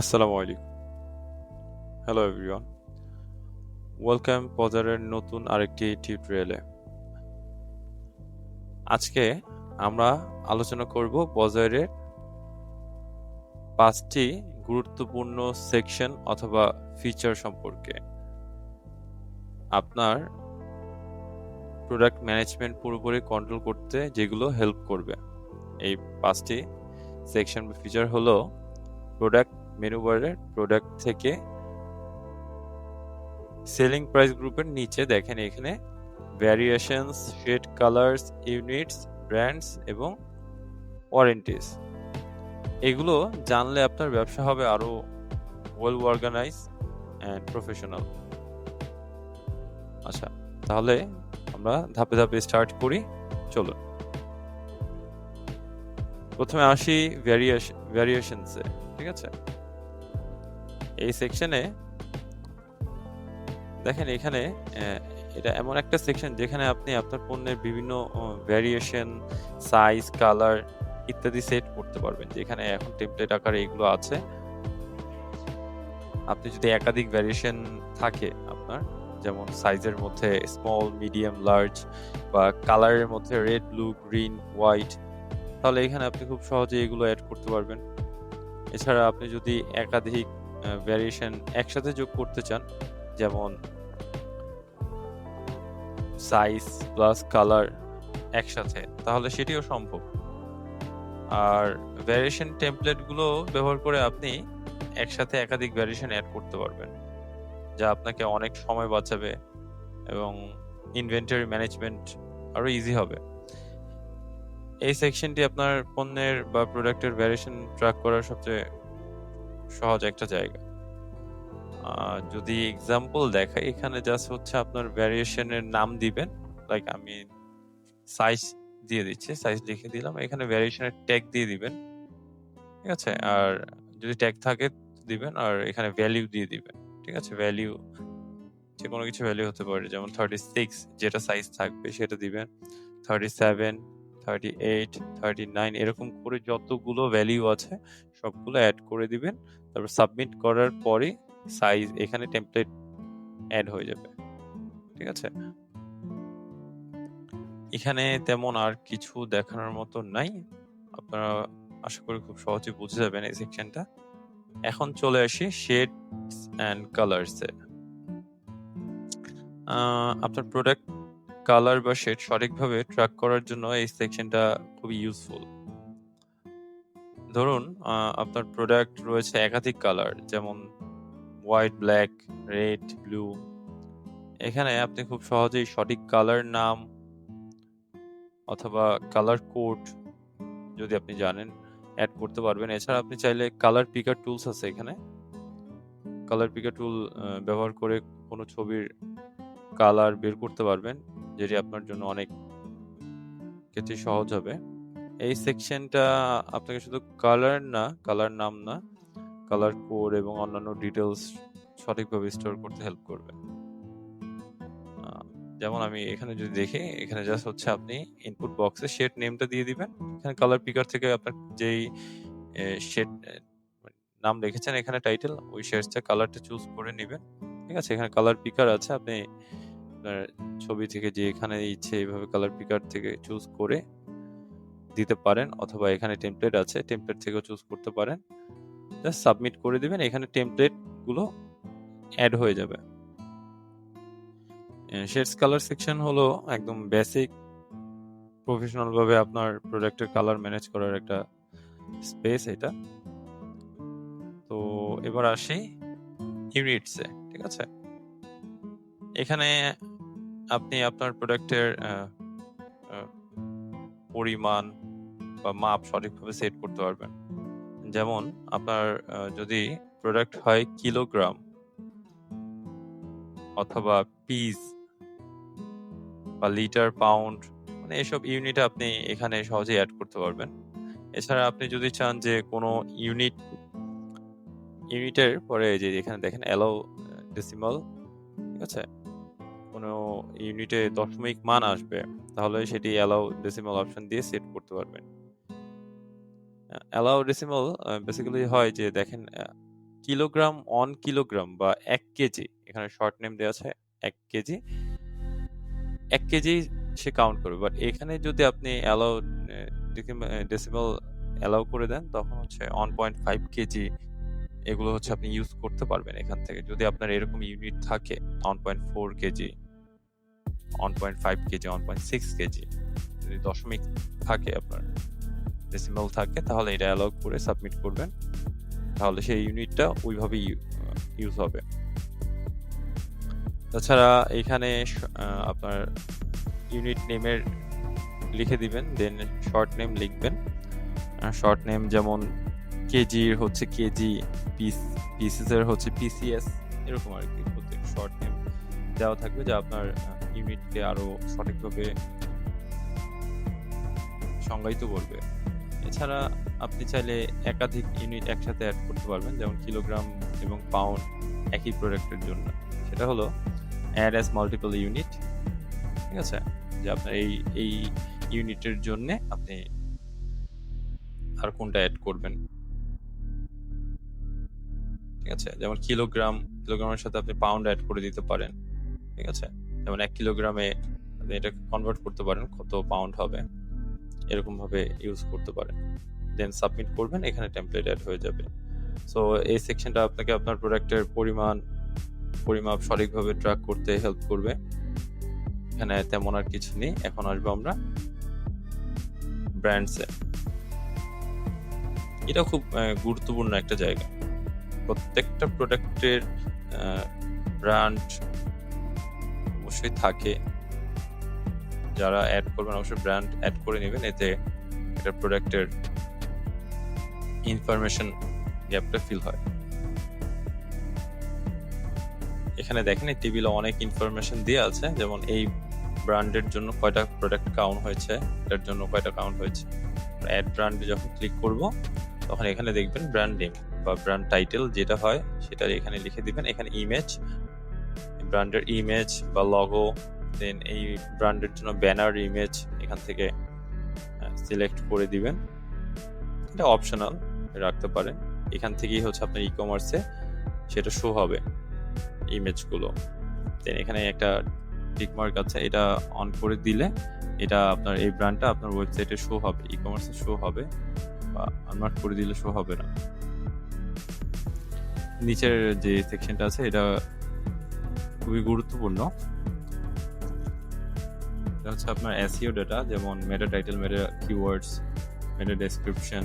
আসসালামু আলাইকুম। Hello everyone welcome পজারের নতুন আরেকটি টিউটোরিয়ালে আজকে আমরা আলোচনা করব বজারের পাঁচটি গুরুত্বপূর্ণ সেকশন অথবা ফিচার সম্পর্কে। আপনার প্রোডাক্ট ম্যানেজমেন্ট পুরোপুরি কন্ট্রোল করতে যেগুলো হেল্প করবে। এই পাঁচটি সেকশন বা ফিচার হলো প্রোডাক্ট মেনু বারের প্রোডাক্ট থেকে সেলিং প্রাইস গ্রুপের নিচে দেখেন এখানে variations shade colours units brands এবং ওয়ারেন্টিস এগুলো জানলে আপনার ব্যবসা হবে আরও ওয়েল অর্গানাইজ অ্যান্ড প্রফেশনাল আচ্ছা তাহলে আমরা ধাপে ধাপে স্টার্ট করি, চলুন। প্রথমে আসি ভ্যারিয়েশন ভ্যারিয়েশনসে ঠিক আছে? এই সেকশনে দেখেন এখানে এটা এমন একটা সেকশন যেখানে আপনি আপনার পণ্যের বিভিন্ন ভ্যারিয়েশন সাইজ কালার ইত্যাদি সেট করতে পারবেন। যেখানে এখন টেমপ্লেট আকারে এগুলো আছে। আপনি যদি একাধিক ভ্যারিয়েশন থাকে আপনার, যেমন সাইজের মধ্যে স্মল মিডিয়াম লার্জ বা কালারের মধ্যে রেড ব্লু গ্রিন হোয়াইট তাহলে এখানে আপনি খুব সহজে এগুলো অ্যাড করতে পারবেন। এছাড়া আপনি যদি একাধিক ভ্যারিয়েশন একসাথে যোগ করতে চান, যেমন সাইজ প্লাস কালার একসাথে, তাহলে সেটিও সম্ভব। আর ভ্যারিয়েশন টেমপ্লেটগুলো ব্যবহার করে আপনি একসাথে একাধিক ভ্যারিয়েশন অ্যাড করতে পারবেন, যা আপনাকে অনেক সময় বাঁচাবে এবং ইনভেন্টরি ম্যানেজমেন্ট আরও ইজি হবে। এই সেকশনটি আপনার পণ্যের বা প্রোডাক্টের ভ্যারিয়েশন ট্র্যাক করার সবচেয়ে সহজ একটা জায়গা। যদি এক্সাম্পল দেখাই, এখানে জাস্ট হচ্ছে আপনার ভ্যারিয়েশনের নাম দিবেন। লাইক আমি সাইজ দিয়ে দিচ্ছি সাইজ লিখে দিলাম। এখানে ভ্যারিয়েশনের ট্যাগ দিয়ে দিবেন। ঠিক আছে? আর যদি ট্যাগ থাকে, দিবেন। আর এখানে ভ্যালিউ দিয়ে দিবেন। ঠিক আছে? ভ্যালিউ যে কোনো কিছু ভ্যালিউ হতে পারে। যেমন থার্টি সিক্স যেটা সাইজ থাকবে, সেটা দিবেন। Thirty seven thirty eight thirty nine এরকম করে যতগুলো ভ্যালিউ আছে, সবগুলো অ্যাড করে দিবেন। তারপর সাবমিট করার সাইজ এখানে টেমপ্লেট অ্যাড হয়ে যাবে। ঠিক আছে? এখানে তেমন আর কিছু দেখানোর মতো নাই। আপনারা আশা করি খুব সহজে বুঝে যাবেন এই সেকশনটা এখন চলে আসি শেড অ্যান্ড কালার্সে আপনার প্রোডাক্ট কালার বা শেড সঠিকভাবে ট্র্যাক করার জন্য এই সেকশনটা খুবই ইউজফুল ধরুন আপনার প্রোডাক্ট রয়েছে একাধিক কালার যেমন হোয়াইট ব্ল্যাক রেড ব্লু এখানে আপনি খুব সহজেই সঠিক কালার নাম অথবা কালার কোড যদি আপনি জানেন অ্যাড করতে পারবেন। এছাড়া আপনি চাইলে কালার পিকার টুলস আছে এখানে। কালার পিকার টুল ব্যবহার করে কোনো ছবির কালার বের করতে পারবেন। যেটি আপনার জন্য অনেক ক্ষেত্রে সহজ হবে। এই সেকশনটা আপনাকে শুধু কালার না কালার নাম না কালার কোড এবং অন্যান্য ডিটেলস সঠিকভাবে স্টোর করতে হেল্প করবে। যেমন আমি এখানে যদি দেখি, এখানে জাস্ট হচ্ছে আপনি ইনপুট বক্সে শেড নেমটা দিয়ে দিবেন। এখানে কালার পিকার থেকে আপনার যেই শেড নাম লিখেছেন, এখানে টাইটেল ওই শেডসটা কালারটা চুজ করে নেবেন। ঠিক আছে? এখানে কালার পিকার আছে, আপনি আপনার ছবি থেকে যে এখানে ইচ্ছে এইভাবে কালার পিকার থেকে চুজ করে দিতে পারেন অথবা এখানে টেমপ্লেট আছে টেমপ্লেট থেকেও চুজ করতে পারেন। জাস্ট সাবমিট করে দিবেন, এখানে টেমপ্লেটগুলো অ্যাড হয়ে যাবে। শেডস কালার সেকশন হলো একদম বেসিক প্রফেশনাল ভাবে আপনার প্রোডাক্টের কালার ম্যানেজ করার একটা স্পেস এটা। তো এবার আসি ইউনিটসে ঠিক আছে? এখানে আপনি আপনার প্রোডাক্টের পরিমাণ বা মাপ সঠিকভাবে সেট করতে পারবেন। যেমন আপনার যদি প্রোডাক্ট হয় কিলোগ্রাম অথবা পিস বা লিটার পাউন্ড মানে এসব ইউনিট আপনি এখানে সহজে অ্যাড করতে পারবেন। এছাড়া আপনি যদি চান যে কোনো ইউনিট ইউনিটের পরে যে এখানে দেখেন অ্যালো ডেসিমাল ঠিক আছে? কোনো ইউনিটে দশমিক মান আসবে, তাহলে সেটি অ্যালাউ ডেসিমাল অপশন দিয়ে সেট করতে পারবেন। অ্যালাউ ডেসিমাল বেসিক্যালি হয় যে দেখেন কিলোগ্রাম অন কিলোগ্রাম বা এক কেজি, এখানে শর্ট নেম দেওয়া আছে, এক কেজি। এক কেজি সে কাউন্ট করবে বাট এখানে যদি আপনি অ্যালাউ ডেসিমাল অ্যালাউ করে দেন, তখন হচ্ছে ওয়ান পয়েন্ট ফাইভ কেজি এগুলো হচ্ছে আপনি ইউজ করতে পারবেন এখান থেকে। যদি আপনার এরকম ইউনিট থাকে one point four KG one point five KG one point six KG. যদি দশমিক থাকে আপনার ডেসিমাল থাকে, তাহলে এটা অ্যালাউ করে সাবমিট করবেন। তাহলে সেই ইউনিটটা ইউজ হবে। তাছাড়া এখানে আপনার ইউনিট নেমের লিখে দিবেন দেন শর্ট নেম লিখবেন। শর্ট নেম যেমন কেজির হচ্ছে কেজি পিস হচ্ছে পিসিএস এরকম আর কি প্রত্যেক শর্ট নেম দেওয়া থাকবে যা আপনার ইউনিটকে আরও সঠিকভাবে সংজ্ঞায়িত করবে। এছাড়া আপনি চাইলে একাধিক ইউনিট একসাথে অ্যাড করতে পারবেন, যেমন কিলোগ্রাম এবং পাউন্ড একই প্রোডাক্টের জন্য। সেটা হলো অ্যাড অ্যাজ মাল্টিপল ইউনিট ঠিক আছে? যে আপনার এই এই ইউনিটের জন্য আপনি আর কোনটা অ্যাড করবেন। ঠিক আছে? যেমন কিলোগ্রাম, কিলোগ্রামের সাথে আপনি পাউন্ড অ্যাড করে দিতে পারেন। ঠিক আছে? যেমন এক কিলোগ্রামে আপনি এটা কনভার্ট করতে পারেন, কত পাউন্ড হবে, এরকমভাবে ইউজ করতে পারেন। দেন সাবমিট করবেন, এখানে টেমপ্লেট অ্যাড হয়ে যাবে। সো এই সেকশনটা আপনাকে আপনার প্রোডাক্টের পরিমাণ, পরিমাপ সঠিকভাবে ট্র্যাক করতে হেল্প করবে। এখানে তেমন আর কিছু নেই, এখন আসব আমরা ব্র্যান্ডসে এটা খুব গুরুত্বপূর্ণ একটা জায়গা। প্রত্যেকটা প্রোডাক্টের ব্র্যান্ড অবশ্যই থাকে। যারা অ্যাড করবেন, অবশ্যই ব্র্যান্ড অ্যাড করে নেবেন। এতে এটা প্রোডাক্টের ইনফরমেশন গ্যাপটা ফিল হয়। এখানে দেখেন, এই টেবিলে অনেক ইনফরমেশন দেওয়া আছে। যেমন এই ব্র্যান্ডের জন্য কয়টা প্রোডাক্ট কাউন্ট হয়েছে, এটার জন্য কয়টা কাউন্ট হয়েছে। অ্যাড ব্র্যান্ডে যখন ক্লিক করব, তখন এখানে দেখবেন ব্র্যান্ড নেম বা ব্র্যান্ড টাইটেল যেটা হয়, সেটা এখানে লিখে দিবেন। এখানে ইমেজ ব্র্যান্ডের ইমেজ বা লগো দেন এই ব্র্যান্ডের জন্য ব্যানার ইমেজ এখান থেকে সিলেক্ট করে দিবেন। এটা অপশনাল রাখতে পারেন। এখান থেকেই হচ্ছে আপনার ই কমার্সে সেটা শো হবে ইমেজগুলো দেন এখানে একটা টিকমার্ক আছে, এটা অন করে দিলে এটা আপনার এই ব্র্যান্ডটা আপনার ওয়েবসাইটে শো হবে ই কমার্সে শো হবে বা আনমার্ক করে দিলে শো হবে না। নিচের যে সেকশনটা আছে, এটা খুবই গুরুত্বপূর্ণ। এটা হচ্ছে আপনার এসইও ডেটা যেমন meta title meta keywords meta description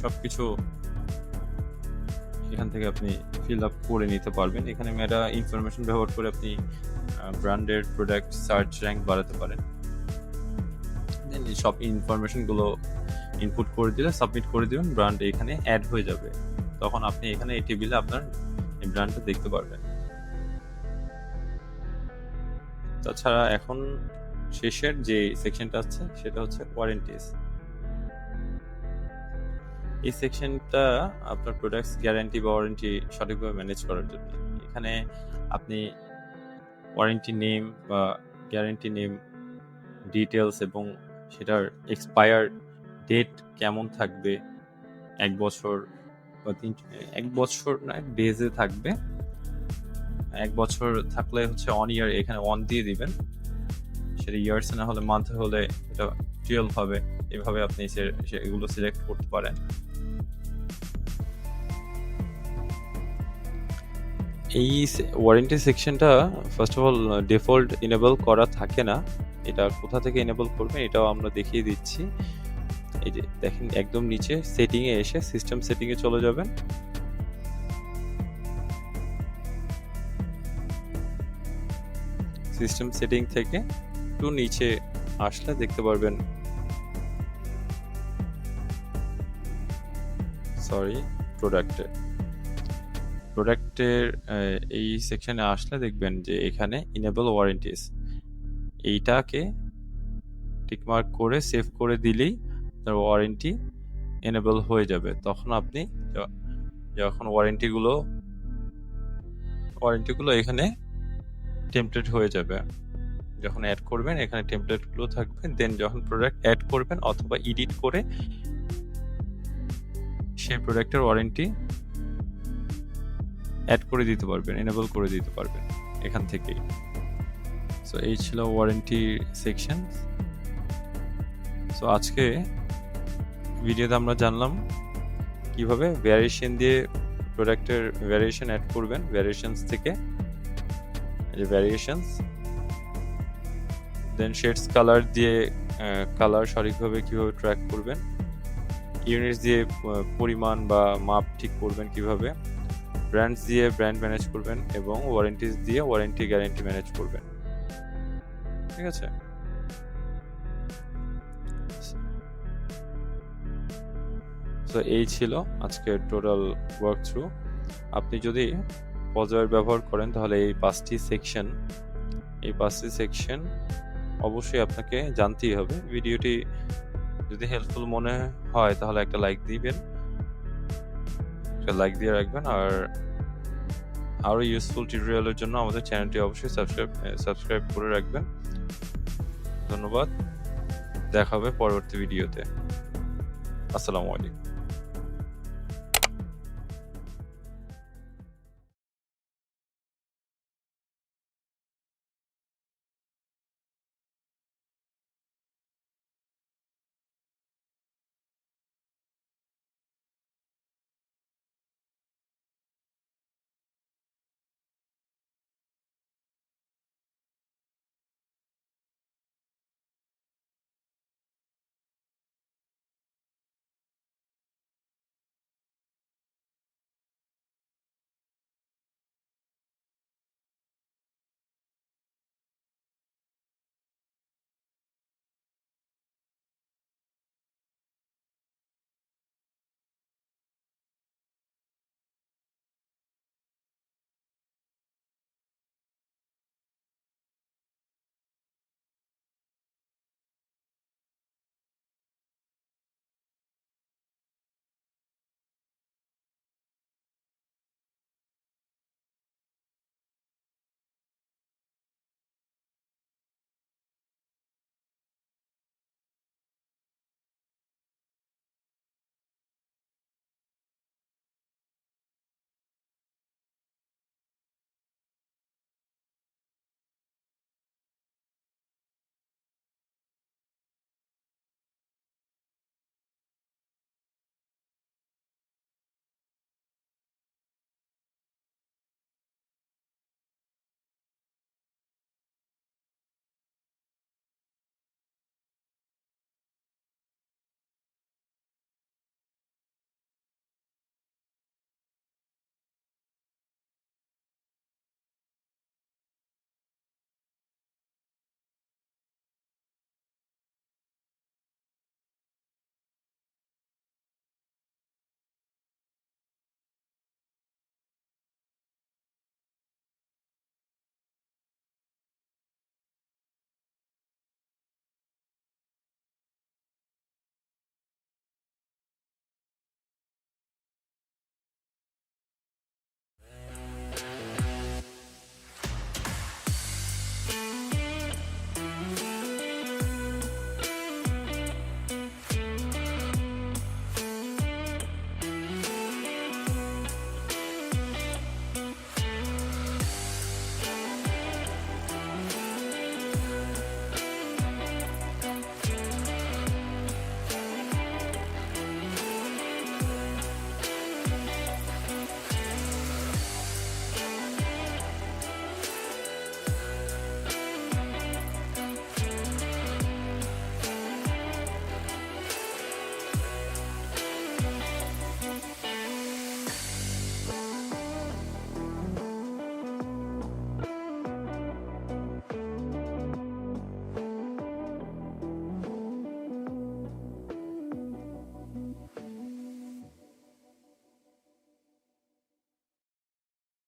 সব কিছু এখান থেকে আপনি ফিল আপ করে নিতে পারবেন। এখানে মেটা ইনফরমেশন ব্যবহার করে আপনি ব্র্যান্ডের প্রোডাক্ট সার্চ র্যাঙ্ক বাড়াতে পারেন। এই সব ইনফরমেশনগুলো ইনপুট করে দিলে সাবমিট করে দিবেন ব্র্যান্ড এখানে অ্যাড হয়ে যাবে। তখন আপনি এখানে এই টেবিলে আপনার এই ব্র্যান্ডটা দেখতে পারবেন। তাছাড়া এখন শেষের যে সেকশনটা আছে, সেটা হচ্ছে ওয়ারেন্টিস এই সেকশনটা আপনার প্রোডাক্টস গ্যারান্টি বা ওয়ারেন্টি সঠিকভাবে ম্যানেজ করার জন্য। এখানে আপনি ওয়ারেন্টি নেম বা গ্যারান্টি নেম ডিটেলস এবং সেটার এক্সপায়ার ডেট কেমন থাকবে, এক বছর বা তিন, এক বছর না ডেজে থাকবে। এক বছর থাকলে হচ্ছে অন ইয়ার এখানে অন দিয়ে দিবেন। সেটা ইয়ার্স না হলে মান্থ হলে এটা টুয়েলভ হবে। এভাবে আপনি সেগুলো সিলেক্ট করতে পারেন। এই ওয়ারেন্টি সেকশনটা first of all default enable করা থাকে না। এটা কোথা থেকে এনেবল করবেন এটাও আমরা দেখিয়ে দিচ্ছি। এই যে দেখেন, একদম নিচে সেটিংয়ে এসে সিস্টেম সেটিং এ চলে যাবেন। সিস্টেম সেটিং থেকে একটু নিচে আসলে দেখতে পারবেন। সরি প্রোডাক্টে প্রোডাক্টের এই সেকশনে আসলে দেখবেন যে এখানে ইনেবল ওয়ারেন্টিস এইটাকে টিকমার্ক করে সেভ করে দিলেই তার ওয়ারেন্টি এনেবল হয়ে যাবে। তখন আপনি যখন ওয়ারেন্টিগুলো ওয়ারেন্টিগুলো এখানে টেমপ্লেট হয়ে যাবে। যখন অ্যাড করবেন, এখানে টেমপ্লেটগুলো থাকবে। দেন যখন প্রোডাক্ট অ্যাড করবেন অথবা এডিট করে সেই প্রোডাক্টের ওয়ারেন্টি অ্যাড করে দিতে পারবেন এনেবল করে দিতে পারবেন এখান থেকেই। সো এই ছিল ওয়ারেন্টি সেকশন সো আজকে ভিডিওতে আমরা জানলাম কীভাবে ভ্যারিয়েশন দিয়ে প্রোডাক্টের ভ্যারিয়েশন অ্যাড করবেন ভ্যারিয়েশনস থেকে। যে ভ্যারিয়েশনস দেন শেডস কালার দিয়ে কালার সঠিকভাবে কীভাবে ট্র্যাক করবেন ইউনিটস দিয়ে পরিমাণ বা মাপ ঠিক করবেন কীভাবে ব্র্যান্ডস দিয়ে ব্র্যান্ড ম্যানেজ করবেন এবং ওয়ারেন্টিস দিয়ে ওয়ারেন্টি গ্যারেন্টি ম্যানেজ করবেন। ঠিক আছে? তো এই ছিল আজকের টোটাল ওয়ার্ক থ্রু আপনি যদি পজয়ের ব্যবহার করেন, তাহলে এই পাঁচটি সেকশন এই পাঁচটি সেকশন অবশ্যই আপনাকে জানতেই হবে। ভিডিওটি যদি হেল্পফুল মনে হয়, তাহলে একটা লাইক দিবেন। একটা লাইক দিয়ে রাখবেন। আর আরও ইউজফুল টিউটোরিয়ালের জন্য আমাদের চ্যানেলটি অবশ্যই সাবস্ক্রাইব সাবস্ক্রাইব করে রাখবেন। ধন্যবাদ। দেখা হবে পরবর্তী ভিডিওতে আসসালামু আলাইকুম।